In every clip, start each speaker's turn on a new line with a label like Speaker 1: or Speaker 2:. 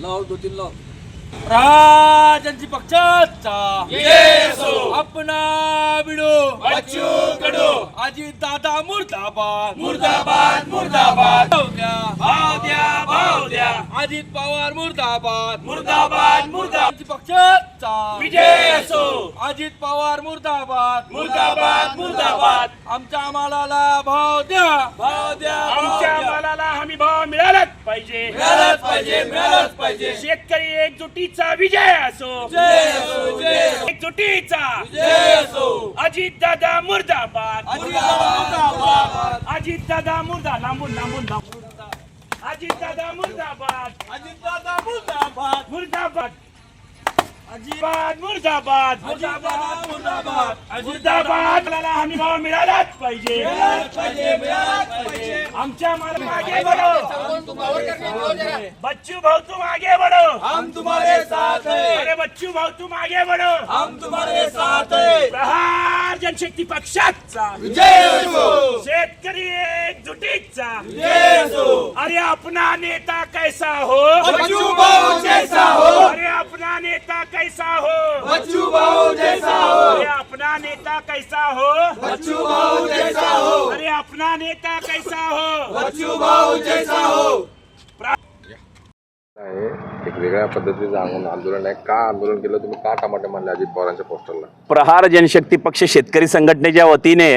Speaker 1: लाव दो तीन लाव. राजांची पक्षाचा. अपना बिडो. बच्चू कडो. अजित दादा मुर्दाबाद. मुर्दाबाद मुर्दाबाद. भाव द्या भाव द्या भाव द्या अजित पवार मुर्दाबाद. मुर्दाबाद मुर्दाबाद पक्षाचा विजय असो अजित पवार मुर्दाबाद. मुर्दाबाद मुर्दाबाद! आमच्या मालाला भाव द्या. भाव द्या
Speaker 2: आमच्या मालाला हमी भाव मिळालाच पाहिजे.
Speaker 1: मिळालंच पाहिजे मिळालंच पाहिजे.
Speaker 2: शेतकरी एकजुटीचा विजय असो
Speaker 1: जय असो जय असो
Speaker 2: एकजुटीचा
Speaker 1: जय असो
Speaker 2: अजित दादा मुर्दाबाद.
Speaker 1: मुर्दाबाद
Speaker 2: अजित दादा मुर्दा लांबून लांबून लांबून. अजित दादा मुर्दाबाद.
Speaker 1: अजितदादा मुर्दाबाद.
Speaker 2: मुर्दाबाद. मुर्दाबाद.
Speaker 1: मुर्दाबाद मुर्दाबाद.
Speaker 2: मुर्दाबाद. भाव मिळालाच पाहिजे. आमच्या माला मागे बढो बच्चू भाऊ तुम आगे बढ़ो
Speaker 1: हम तुम्हारे साथ हैं.
Speaker 2: अरे बच्चू भाऊ तुम आगे बढ़ो
Speaker 1: हम तुम्हारे साथ हैं.
Speaker 2: प्रहार जनशक्ती पक्षाचा.
Speaker 1: जय असो
Speaker 2: शेतकरी एकजुटीचा.
Speaker 1: जय असो
Speaker 2: अरे अपना नेता कैसा हो?
Speaker 1: बच्चू भाऊ जैसा हो.
Speaker 2: अरे अपना नेता कैसा हो?
Speaker 1: बच्चू भाऊ जैसा हो.
Speaker 2: अरे अपना नेता कैसा हो?
Speaker 1: बच्चू भाऊ जैसा हो.
Speaker 2: अरे अपना नेता कैसा हो?
Speaker 1: बच्चू भाऊ जैसा हो.
Speaker 3: आहे. एक वेगळ्या पद्धतीचं आंदोलन आंदोलन आहे. का आंदोलन केलं? तुम्ही का टमाटे मारले अजित पवारांच्या पोस्टरला?
Speaker 4: प्रहार जनशक्ती पक्ष शेतकरी संघटनेच्या वतीने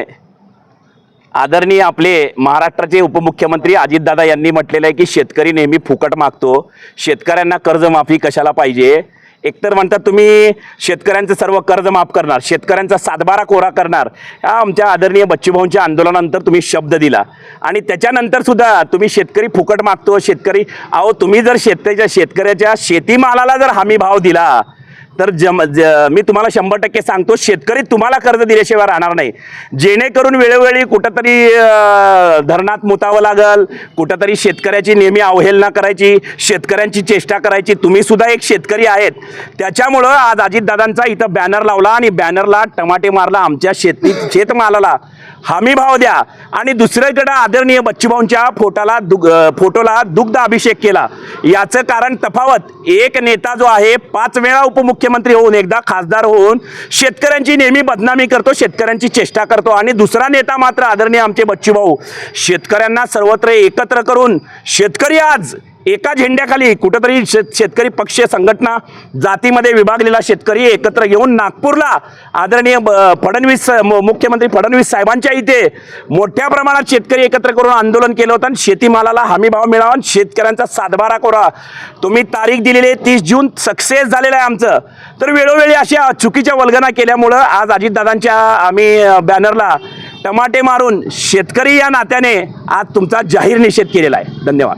Speaker 4: आदरणीय आपले महाराष्ट्राचे उपमुख्यमंत्री अजितदादा यांनी म्हटलेलं आहे की शेतकरी नेहमी फुकट मागतो. शेतकऱ्यांना कर्जमाफी कशाला पाहिजे? एकतर म्हणतात तुम्ही शेतकऱ्यांचं सर्व कर्ज माफ करणार शेतकऱ्यांचा सातबारा कोरा करणार. हा आमच्या आदरणीय बच्चूभाऊंच्या आंदोलनानंतर तुम्ही शब्द दिला. आणि त्याच्यानंतर सुद्धा तुम्ही शेतकरी फुकट मागतो शेतकरी अहो तुम्ही जर शेतकऱ्याच्या शेतकऱ्याच्या शेतीमालाला जर हमी भाव दिला तर जम ज मी तुम्हाला शंभर टक्के सांगतो शेतकरी तुम्हाला कर्ज दिल्याशिवाय राहणार नाही. जेणेकरून वेळोवेळी कुठंतरी धरणात मुतावं लागल कुठंतरी शेतकऱ्याची नेहमी अवहेलना करायची शेतकऱ्यांची चेष्टा करायची. तुम्ही सुद्धा एक शेतकरी आहेत. त्याच्यामुळं आज अजितदादांचा इथं बॅनर लावला आणि बॅनरला टमाटे मारला आमच्या शेती शेतमालाला. हमी भाव द्या. आणि दुसरीकडे आदरणीय बच्चूभाऊंच्या फोटाला दुग फोटोला दुग्ध अभिषेक केला. याचं कारण तफावत एक नेता जो आहे पाच वेळा उपमुख्यमंत्री होऊन एकदा खासदार होऊन शेतकऱ्यांची नेहमी बदनामी करतो शेतकऱ्यांची चेष्टा करतो. आणि दुसरा नेता मात्र आदरणीय आमचे बच्चूभाऊ. शेतकऱ्यांना सर्वत्र एकत्र करून शेतकरी आज एका झेंड्याखाली कुठंतरी शेत शेतकरी पक्ष संघटना जातीमध्ये विभागलेला शेतकरी एकत्र येऊन नागपूरला आदरणीय ब- फडणवीस मुख्यमंत्री फडणवीस साहेबांच्या इथे मोठ्या प्रमाणात शेतकरी एकत्र करून आंदोलन केलं होतं. आणि शेतीमालाला हमी भाव मिळावा आणि शेतकऱ्यांचा सातबारा कोरा तुम्ही तारीख दिलेली आहे तीस जून. सक्सेस झालेलं आहे आमचं. तर वेळोवेळी अशा चुकीच्या वल्गना केल्यामुळं आज अजितदादांच्या आम्ही बॅनरला टमाटे मारून शेतकरी या नात्याने आज तुमचा जाहीर निषेध केलेला आहे. धन्यवाद.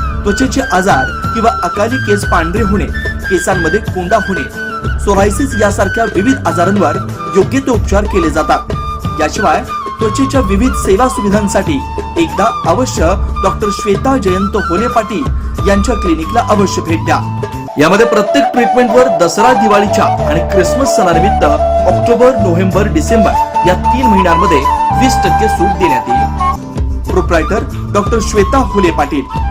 Speaker 5: त्वचेचे आजार किंवा अकाली केस पांढरे होणे केसांमध्ये कोंडा होणे सोरायसिस यासारख्या विविध आजारांवर योग्य ते उपचार केले जातात. याशिवाय त्वचेच्या विविध सेवा सुविधांसाठी एकदा अवश्य डॉक्टर श्वेता जयंत होले पाटील यांच्या क्लिनिकला अवश्य भेट द्या. यामध्ये प्रत्येक ट्रीटमेंटवर दसरा दिवाळीच्या आणि क्रिसमस सणानिमित्त ऑक्टोबर नोव्हेंबर डिसेंबर या तीन महिन्यांमध्ये वीस टक्के सूट देण्यात येईल. Proprietor doctor Shweta Hole Patil.